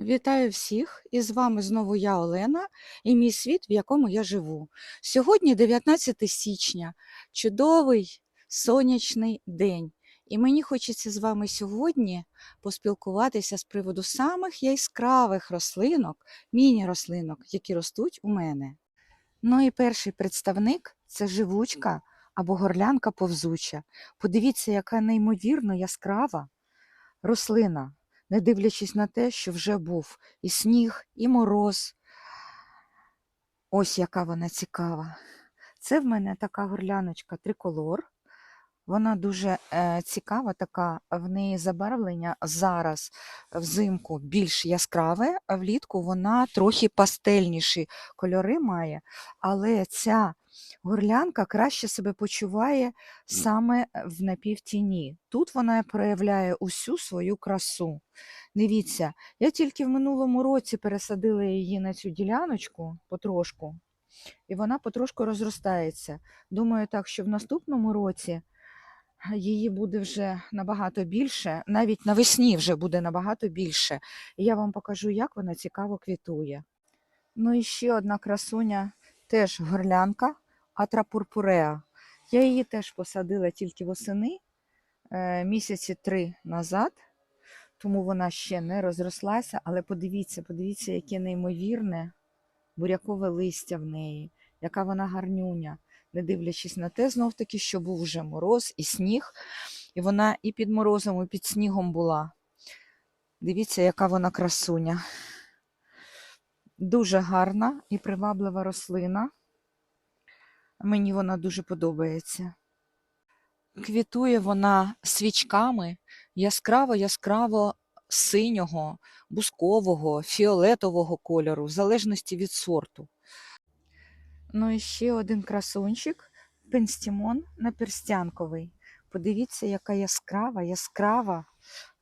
Вітаю всіх! І з вами знову я, Олена, і мій світ, в якому я живу. Сьогодні 19 січня, чудовий сонячний день. І мені хочеться з вами сьогодні поспілкуватися з приводу самих яскравих рослинок, міні-рослинок, які ростуть у мене. Ну і перший представник це живучка або горлянка повзуча. Подивіться, яка неймовірно яскрава рослина не дивлячись на те, що вже був і сніг, і мороз. Ось яка вона цікава. Це в мене така горляночка триколор. Вона дуже е, цікава, така в неї забарвлення зараз взимку більш яскраве, а влітку вона трохи пастельніші кольори має, але ця горлянка краще себе почуває саме в напівтіні. Тут вона проявляє усю свою красу. Дивіться, я тільки в минулому році пересадила її на цю діляночку потрошку, і вона потрошку розростається. Думаю, так, що в наступному році її буде вже набагато більше, навіть навесні вже буде набагато більше. І я вам покажу, як вона цікаво квітує. Ну і ще одна красуня, теж горлянка атрапурпуреа. Я її теж посадила тільки восени, е, місяці три назад, тому вона ще не розрослася. Але подивіться, подивіться, яке неймовірне бурякове листя в неї, яка вона гарнюня не дивлячись на те, знов таки, що був вже мороз і сніг, і вона і під морозом, і під снігом була. Дивіться, яка вона красуня. Дуже гарна і приваблива рослина. Мені вона дуже подобається. Квітує вона свічками яскраво-яскраво синього, бускового, фіолетового кольору, в залежності від сорту. Ну і ще один красунчик пенстімон наперстянковий. Подивіться, яка яскрава, яскрава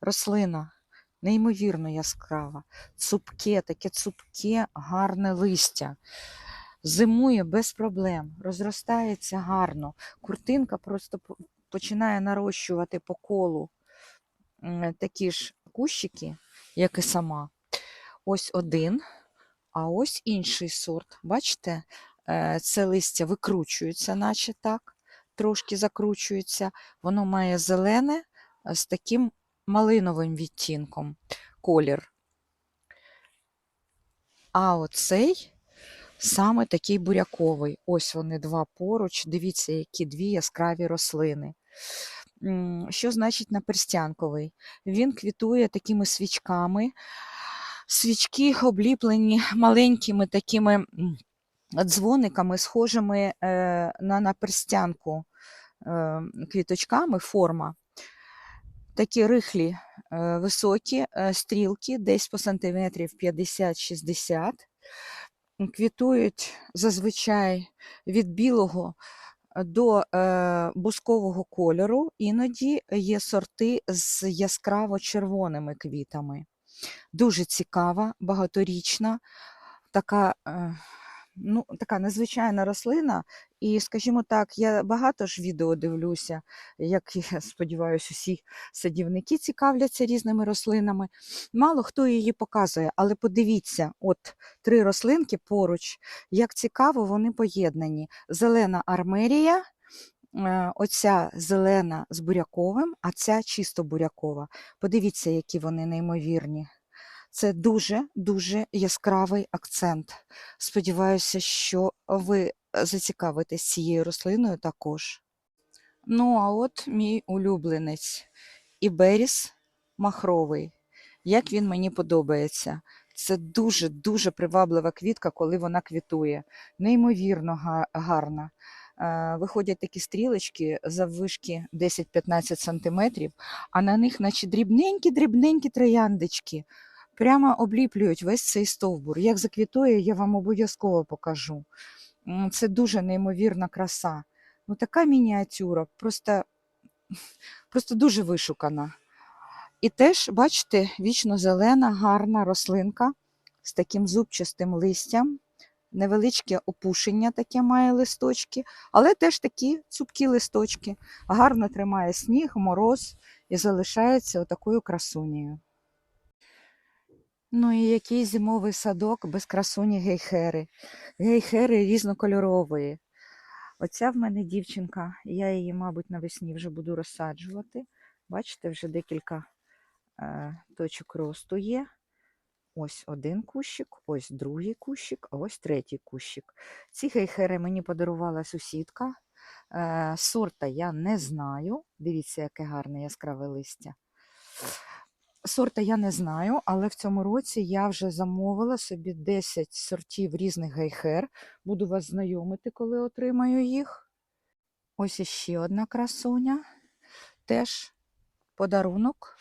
рослина, неймовірно яскрава. Цупке, таке цупке, гарне листя. Зимує без проблем, розростається гарно. Куртинка просто починає нарощувати по колу такі ж кущики, як і сама. Ось один, а ось інший сорт. Бачите? Е, це листя викручується, наче так, трошки закручується. Воно має зелене з таким малиновим відтінком колір. А оцей саме такий буряковий. Ось вони два поруч. Дивіться, які дві яскраві рослини. Що значить наперстянковий? Він квітує такими свічками. Свічки обліплені маленькими такими дзвониками, схожими е, на наперстянку е, квіточками форма. Такі рихлі, е, високі стрілки, десь по сантиметрів 50-60. Квітують зазвичай від білого до бускового кольору, іноді є сорти з яскраво червоними квітами. Дуже цікава, багаторічна, така ну, така незвичайна рослина. І, скажімо так, я багато ж відео дивлюся, як я сподіваюся, усі садівники цікавляться різними рослинами. Мало хто її показує, але подивіться, от три рослинки поруч, як цікаво, вони поєднані. Зелена армерія. Е, оця зелена з буряковим, а ця чисто бурякова. Подивіться, які вони неймовірні. Це дуже-дуже яскравий акцент. Сподіваюся, що ви зацікавитесь цією рослиною також. Ну, а от мій улюбленець Іберіс махровий. Як він мені подобається. Це дуже-дуже приваблива квітка, коли вона квітує. Неймовірно гарна. Е, виходять такі стрілочки заввишки 10-15 см, а на них, наче дрібненькі-дрібненькі трояндочки прямо обліплюють весь цей стовбур. Як заквітує, я вам обов'язково покажу. Це дуже неймовірна краса. Ну, Така мініатюра, просто, просто дуже вишукана. І теж, бачите, вічно зелена, гарна рослинка з таким зубчастим листям. Невеличке опушення таке має листочки, але теж такі цупкі листочки. Гарно тримає сніг, мороз і залишається отакою красунею. Ну і який зимовий садок без красуні гейхери. Гейхери різнокольорової. Оця в мене дівчинка, я її, мабуть, навесні вже буду розсаджувати. Бачите, вже декілька е, точок росту є. Ось один кущик, ось другий кущик, а ось третій кущик. Ці гейхери мені подарувала сусідка. Е, сорта я не знаю. Дивіться, яке гарне яскраве листя. Сорта я не знаю, але в цьому році я вже замовила собі 10 сортів різних гейхер. Буду вас знайомити, коли отримаю їх. Ось іще одна красуня. Теж подарунок,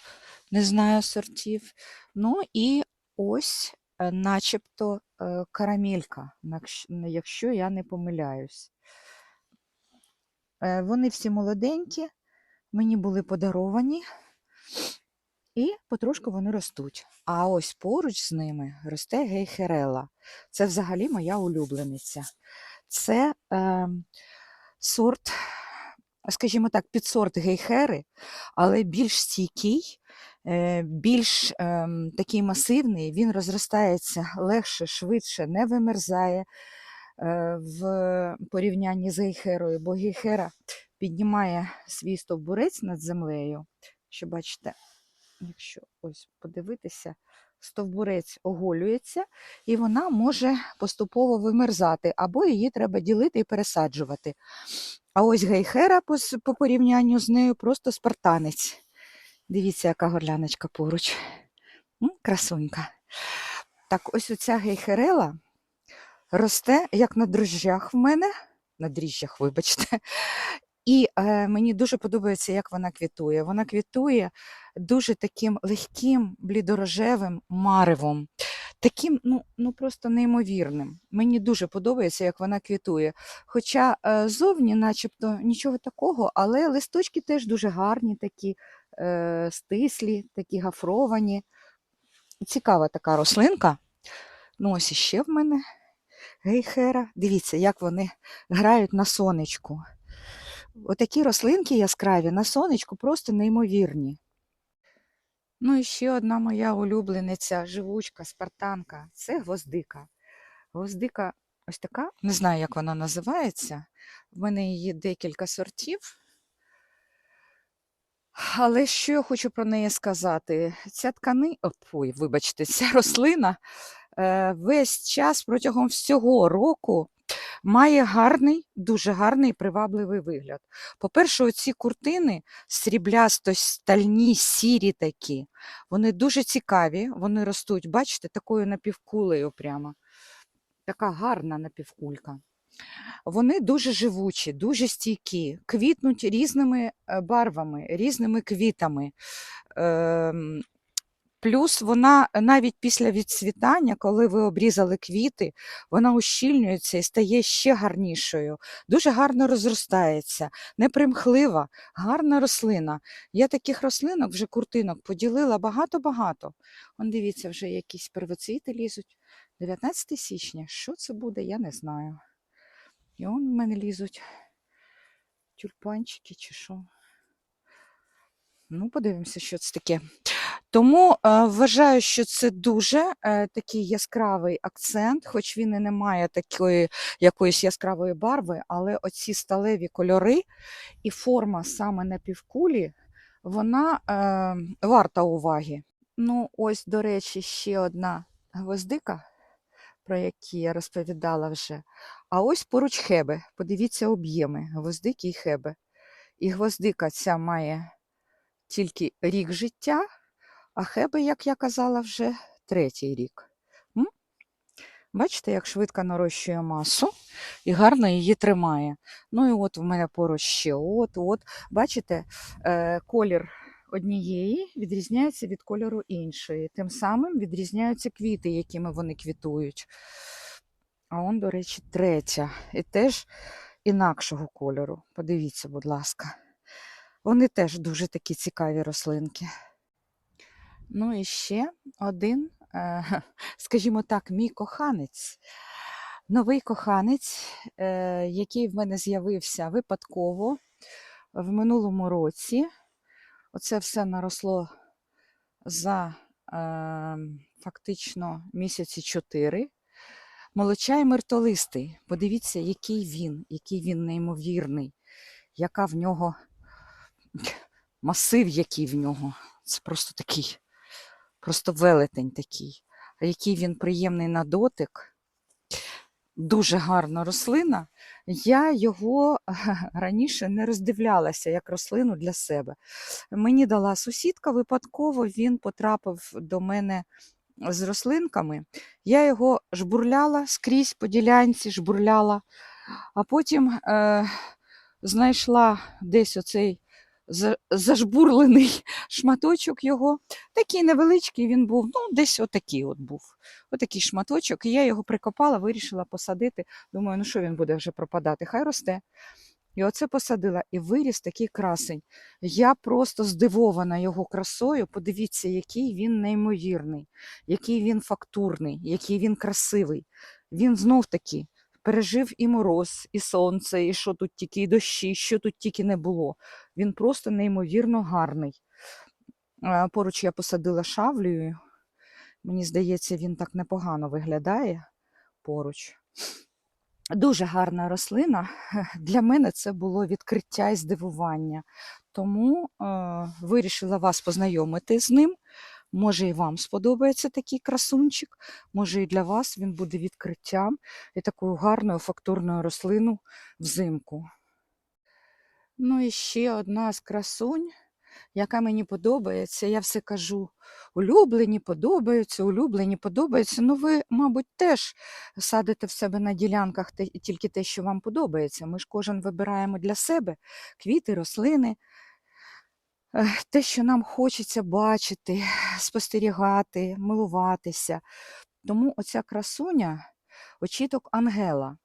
не знаю сортів. Ну і ось, е, начебто, е, карамелька, якщо я не помиляюсь. Е, Вони всі молоденькі, мені були подаровані. І потрошку вони ростуть. А ось поруч з ними росте гейхерела. Це взагалі моя улюблениця. Це е, сорт, скажімо так, підсорт гейхери, але більш стійкий, е, більш е, такий масивний, він розростається легше, швидше, не вимерзає е, в порівнянні з гейхерою, бо гейхера піднімає свій стовбурець над землею. Що бачите, якщо ось подивитися, стовбурець оголюється, і вона може поступово вимерзати, або її треба ділити і пересаджувати. А ось гейхера по, по порівнянню з нею просто спартанець. Дивіться, яка горляночка поруч. Красунька. Так, ось оця гейхерела росте як на дрожжах в мене, на дріжджах, вибачте. І е, мені дуже подобається, як вона квітує. Вона квітує дуже таким легким, блідорожевим маревом. Таким, ну, ну просто неймовірним. Мені дуже подобається, як вона квітує. Хоча е, зовні, начебто, нічого такого, але листочки теж дуже гарні, такі е, стислі, такі гафровані. Цікава така рослинка. Ну, ось іще в мене гейхера. Дивіться, як вони грають на сонечку. Отакі рослинки яскраві на сонечку просто неймовірні. Ну і ще одна моя улюблениця, живучка, спартанка це гвоздика. Гвоздика ось така, не знаю, як вона називається. В мене її декілька сортів. Але що я хочу про неї сказати? Ця ткани, ой, вибачте, ця рослина е, весь час протягом всього року має гарний, дуже гарний привабливий вигляд. По-перше, оці куртини сріблясто-стальні, сірі такі, вони дуже цікаві, вони ростуть, бачите, такою напівкулею прямо. Така гарна напівкулька. Вони дуже живучі, дуже стійкі, квітнуть різними е, барвами, різними квітами. Плюс вона навіть після відцвітання, коли ви обрізали квіти, вона ущільнюється і стає ще гарнішою. Дуже гарно розростається, непримхлива, гарна рослина. Я таких рослинок, вже куртинок, поділила багато-багато. Он дивіться, вже якісь первоцвіти лізуть. 19 січня. Що це буде, я не знаю. І он в мене лізуть тюльпанчики чи що. Ну, подивимося, що це таке. Тому е, вважаю, що це дуже е, такий яскравий акцент, хоч він і не має такої якоїсь яскравої барви, але оці сталеві кольори і форма саме на півкулі, вона е, варта уваги. Ну, ось, до речі, ще одна гвоздика, про які я розповідала вже. А ось поруч хеби. Подивіться об'єми гвоздики і хеби. І гвоздика ця має тільки рік життя, а хеби, як я казала, вже третій рік. М? Бачите, як швидко нарощує масу і гарно її тримає. Ну і от в мене поруч ще от, от. Бачите, е, колір однієї відрізняється від кольору іншої. Тим самим відрізняються квіти, якими вони квітують. А он, до речі, третя. І теж інакшого кольору. Подивіться, будь ласка. Вони теж дуже такі цікаві рослинки. Ну і ще один, е, скажімо так, мій коханець. Новий коханець, е, який в мене з'явився випадково в минулому році. Оце все наросло за е, фактично місяці 4. Молочай мертолистий. Подивіться, який він, який він неймовірний, яка в нього масив, який в нього. Це просто такий, просто велетень такий. Який він приємний на дотик. Дуже гарна рослина. Я його раніше не роздивлялася як рослину для себе. Мені дала сусідка випадково, він потрапив до мене з рослинками. Я його жбурляла скрізь по ділянці, жбурляла, а потім е, знайшла десь оцей зажбурлений шматочок його. Такий невеличкий він був, ну, десь отакий от був. Отакий шматочок. І я його прикопала, вирішила посадити. Думаю, ну що він буде вже пропадати? Хай росте. І оце посадила, і виріс такий красень. Я просто здивована його красою. Подивіться, який він неймовірний, який він фактурний, який він красивий. Він знов таки пережив і мороз, і сонце, і що тут тільки, і дощі, що тут тільки не було. Він просто неймовірно гарний. Поруч я посадила шавлею. Мені здається, він так непогано виглядає поруч. Дуже гарна рослина. Для мене це було відкриття і здивування. Тому е, вирішила вас познайомити з ним. Може, і вам сподобається такий красунчик, може, і для вас він буде відкриттям і такою гарною фактурною рослиною взимку. Ну і ще одна з красунь, яка мені подобається. Я все кажу: улюблені подобаються, улюблені подобаються. Ну, ви, мабуть, теж садите в себе на ділянках тільки те, що вам подобається. Ми ж кожен вибираємо для себе квіти, рослини, е, те, що нам хочеться бачити, спостерігати, милуватися. Тому оця красуня очіток Ангела.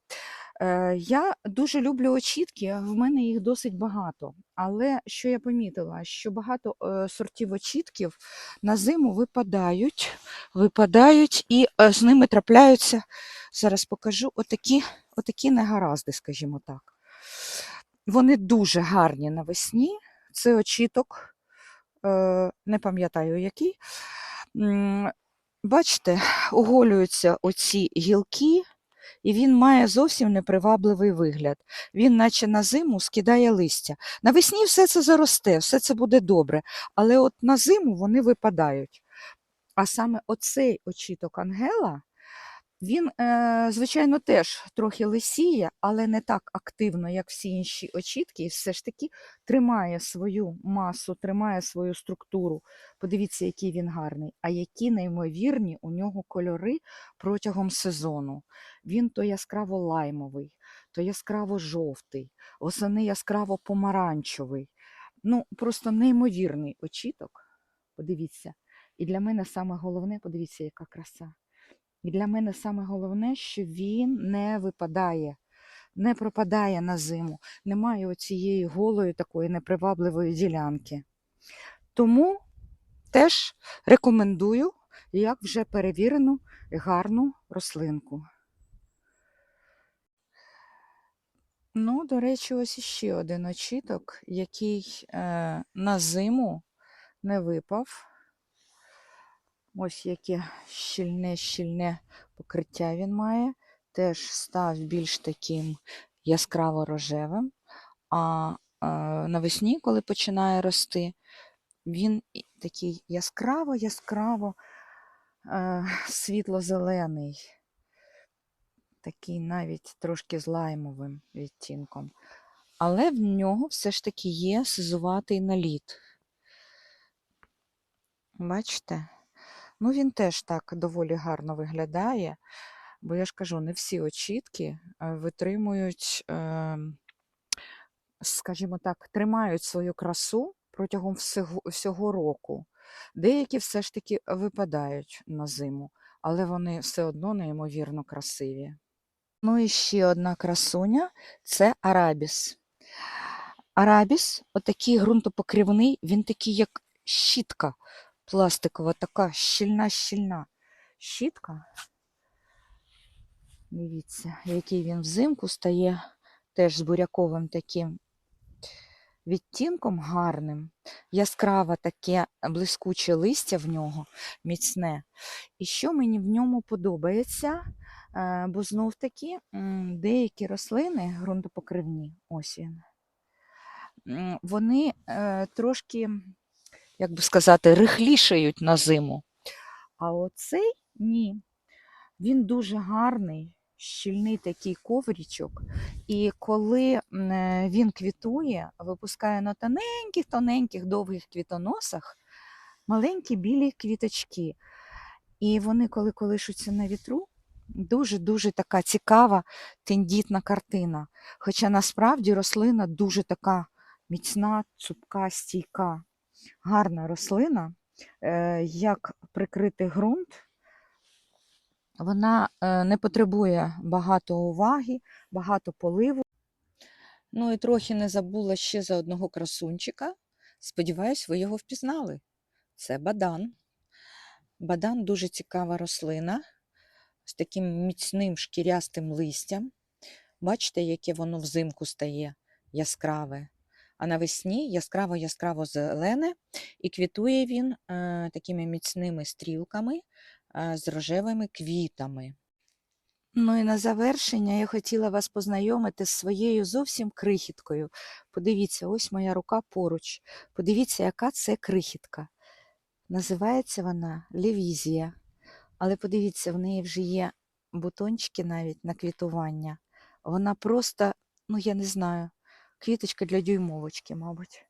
Е, Я дуже люблю очітки, в мене їх досить багато. Але що я помітила, що багато е, сортів очітків на зиму випадають, випадають і е, з ними трапляються, зараз покажу, отакі, отакі негаразди, скажімо так. Вони дуже гарні навесні. Це очіток, не пам'ятаю який. Бачите, оголюються оці гілки, і він має зовсім непривабливий вигляд. Він, наче на зиму, скидає листя. Навесні все це заросте, все це буде добре, але от на зиму вони випадають. А саме оцей очіток Ангела, він, е, звичайно, теж трохи лисіє, але не так активно, як всі інші очітки, і все ж таки тримає свою масу, тримає свою структуру. Подивіться, який він гарний, а які неймовірні у нього кольори протягом сезону. Він то яскраво лаймовий, то яскраво жовтий, восени яскраво помаранчевий. Ну, просто неймовірний очіток. Подивіться. І для мене саме головне, подивіться, яка краса. І для мене саме головне, що він не випадає, не пропадає на зиму, немає оцієї голої такої непривабливої ділянки. Тому теж рекомендую, як вже перевірену гарну рослинку. Ну, до речі, ось іще один очіток, який е, на зиму не випав. Ось яке щільне, щільне покриття він має. Теж став більш таким яскраво рожевим. А е, навесні, коли починає рости, він такий яскраво-яскраво е, світло-зелений, такий навіть трошки з лаймовим відтінком. Але в нього все ж таки є сизуватий наліт. Бачите? Ну, він теж так доволі гарно виглядає, бо я ж кажу, не всі очітки е, витримують, е, скажімо так, тримають свою красу протягом всього, всього року. Деякі все ж таки випадають на зиму, але вони все одно неймовірно красиві. Ну і ще одна красуня це арабіс. Арабіс, отакий ґрунтопокривний, він такий, як щітка пластикова, така щільна-щільна щітка. Дивіться, який він взимку стає теж з буряковим таким відтінком гарним. Яскраве таке блискуче листя в нього, міцне. І що мені в ньому подобається, е, бо знов таки деякі рослини ґрунтопокривні, ось він, вони е, трошки, як би сказати, рихлішають на зиму. А оцей ні. Він дуже гарний, щільний такий коврічок. І коли е, він квітує, випускає на тоненьких, тоненьких, довгих квітоносах маленькі білі квіточки. І вони, коли колишуться на вітру, дуже-дуже така цікава, тендітна картина. Хоча насправді рослина дуже така міцна, цупка, стійка, гарна рослина. Е, Як прикрити ґрунт, вона е, не потребує багато уваги, багато поливу. Ну і трохи не забула ще за одного красунчика. Сподіваюсь, ви його впізнали. Це бадан. Бадан дуже цікава рослина з таким міцним шкірястим листям. Бачите, яке воно взимку стає яскраве. А навесні яскраво-яскраво зелене, і квітує він е, такими міцними стрілками з рожевими квітами. Ну і на завершення я хотіла вас познайомити з своєю зовсім крихіткою. Подивіться, ось моя рука поруч. Подивіться, яка це крихітка. Називається вона Левізія. Але подивіться, в неї вже є бутончики навіть на квітування. Вона просто, ну я не знаю, квіточка для дюймовочки, мабуть.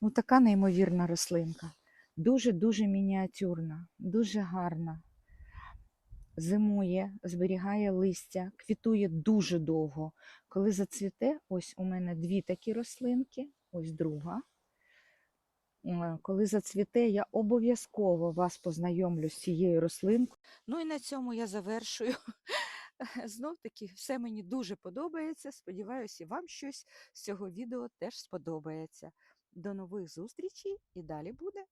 Ну, така неймовірна рослинка. Дуже-дуже мініатюрна, дуже гарна. Зимує, зберігає листя, квітує дуже довго. Коли зацвіте, ось у мене дві такі рослинки, ось друга. Е, Коли зацвіте, я обов'язково вас познайомлю з цією рослинкою. Ну і на цьому я завершую. Знов таки, все мені дуже подобається. Сподіваюся, вам щось з цього відео теж сподобається. До нових зустрічей і далі буде.